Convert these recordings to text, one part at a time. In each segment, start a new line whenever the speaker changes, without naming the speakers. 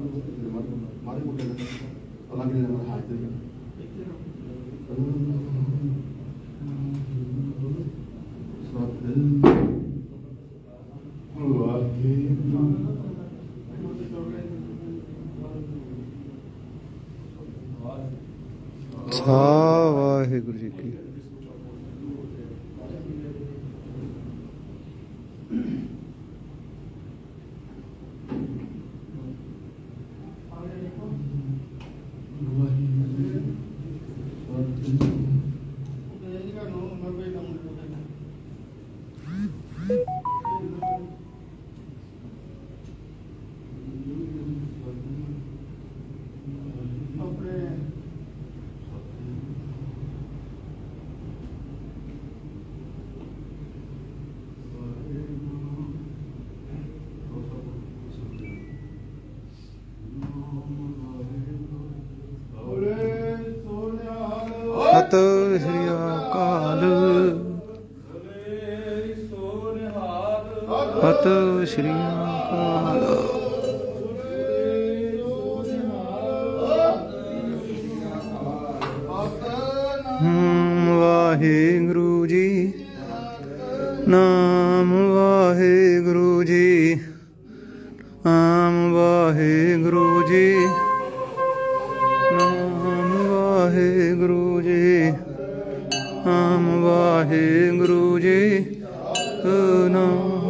ਮਾਰੇ ਮੁੰਡੇ ਦਾ ਅਲੱਗ ਜਿਹੇ ਨੰਬਰ ਹਾਜ਼ਰ
ਵਾਹਿਗੁਰੂ ਜੀ ਕੀ ਸਤਿ ਸ੍ਰੀ ਅਕਾਲ। ਵਾਹਿਗੁਰੂ ਜੀ, ਨਾਮ ਵਾਹਿਗੁਰੂ ਜੀ, ਨਾਮ ਵਾਹਿਗੁਰੂ ਜੀ, ਨਾਮ ਵਾਹਿਗੁਰੂ ਜੀ, ਨਾਮ ਵਾਹਿਗੁਰੂ ਜੀ, ਨਾਮ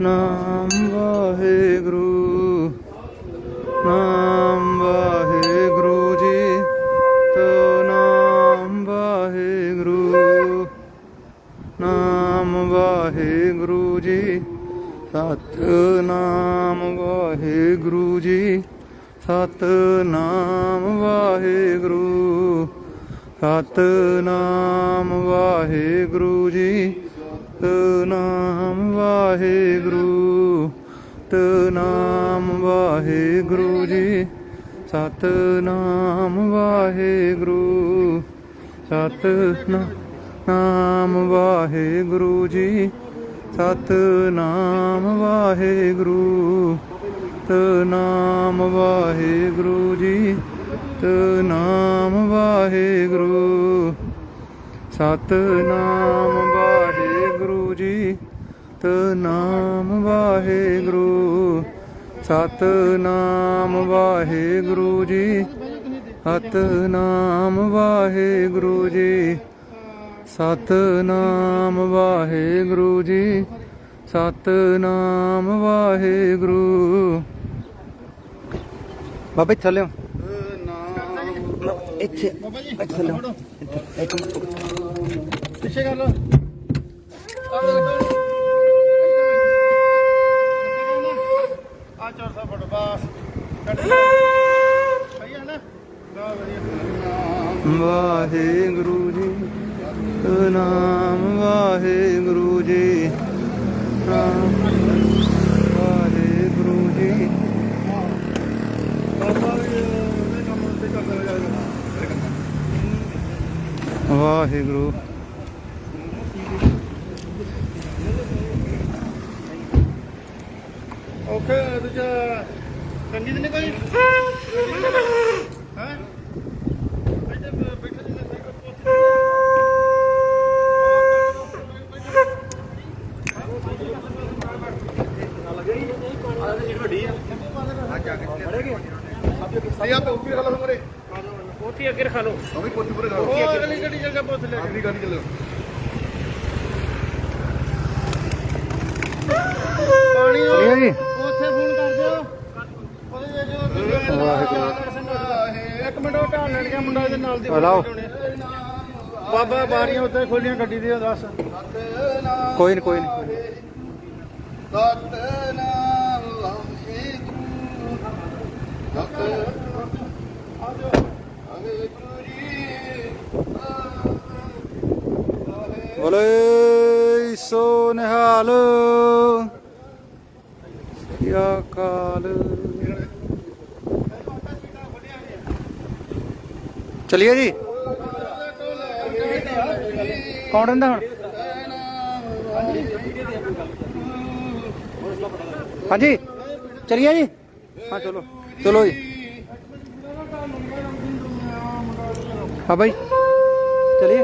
ਨਾਮ ਵਾਹਿਗੁਰੂ ਨਾਮ ਵਾਹਿਗੁਰੂ ਜੀ ਤੋ ਨਾਮ ਵਾਹਿਗੁਰੂ ਨਾਮ ਵਾਹਿਗੁਰੂ ਜੀ ਸਤ ਨਾਮ ਵਾਹਿਗੁਰੂ ਜੀ ਸਤ ਨਾਮ ਵਾਹਿਗੁਰੂ ਸਤ ਨਾਮ ਵਾਹਿਗੁਰੂ ਜੀ ਨਾਮ ਵਾਹਿਗੁਰੂ ਨਾਮ ਵਾਹਿਗੁਰੂ ਜੀ। ਸਤਨਾਮ ਵਾਹਿਗੁਰੂ ਸਤਨਾਮ ਵਾਹਿਗੁਰੂ ਜੀ। ਸਤਨਾਮ ਵਾਹਿਗੁਰੂ ਨਾਮ ਵਾਹਿਗੁਰੂ ਜੀ। ਨਾਮ ਵਾਹਿਗੁਰੂ ਸਤ ਨਾਮ ਵਾਹਿਗੁਰੂ ਸਤਨਾਮ ਵਾਹਿਗੁਰੂ ਸਤਨਾਮ ਵਾਹਿਗੁਰੂ ਜੀ ਸਤਨਾਮ ਵਾਹਿਗੁਰੂ ਜੀ ਸਤਨਾਮ ਵਾਹਿਗੁਰੂ ਜੀ ਸਤਨਾਮ ਵਾਹਿਗੁਰੂ। ਬਾਬੇ ਚੱਲਿਓ। ਇੱਥੇ ਇੱਥੇ ਚੱਲਿਓ। ਇੱਥੇ
ਪਿੱਛੇ ਕਰ ਲੋ
ਵਾਹਿਗੁਰੂ ਜੀ ਨਾਮ ਵਾਹਿਗੁਰੂ ਜੀ ਵਾਹਿਗੁਰੂ ਜੀ। ਵਾਹਿਗੁਰੂ।
ਓਕੇ ਦੂਜਾ। ਕੰਗੀ ਦਿਨੇ ਕੋਈ? ਹਾਂ? ਇੱਥੇ ਬੈਠੇ ਜੀ ਨੇ ਨਹੀਂ ਆਪੇ ਉੱਪਰ ਖਾ ਲਓ ਮਰੇ
ਉੱਥੇ ਅੱਗੇ ਰਖਾ ਲਓ।
ਅਭੀ ਕੋਠੀ ਪੂਰੇ ਖਾ ਲਓ ਉਹ ਅਗਲੀ ਗੱਡੀ ਜਗ੍ਹਾ ਪੁੱਛ ਲੈ ਅਗਲੀ ਗੱਡੀ ਚੱਲੋ। ਪਾਣੀ
ਚਲਿਏ ਜੀ?
ਜੋ ਇੱਕ ਮਿੰਟ ਉਹ ਢਾਲ ਲੈਣ ਗਿਆ ਮੁੰਡਾ ਇਹਦੇ ਨਾਲ ਦੀ
ਹਲਾਓ।
ਬਾਬਾ ਬਾਰੀਆਂ ਉੱਤੇ ਖੋਲੀਆਂ ਗੱਡੀ ਦੀਆਂ ਦੱਸ।
ਕੋਈ ਨਹੀਂ ਕੋਈ ਨਹੀਂ
ਸਤਨਾਮ ਵਾਹਿਗੁਰੂ ਸਤਨਾਮ ਵਾਹਿਗੁਰੂ ਜੀ
ਬੋਲੇ ਸੋ ਨਿਹਾਲ। ਯਾ ਕਾਲ ਚਲਿਏ ਜੀ ਕੌਣ ਰਹਿੰਦਾ ਹੁਣ ਹਾਂਜੀ ਚਲਿਏ ਜੀ ਹਾਂ ਚਲੋ ਚਲੋ ਜੀ ਹਾਂ ਭਾਈ ਚਲਿਏ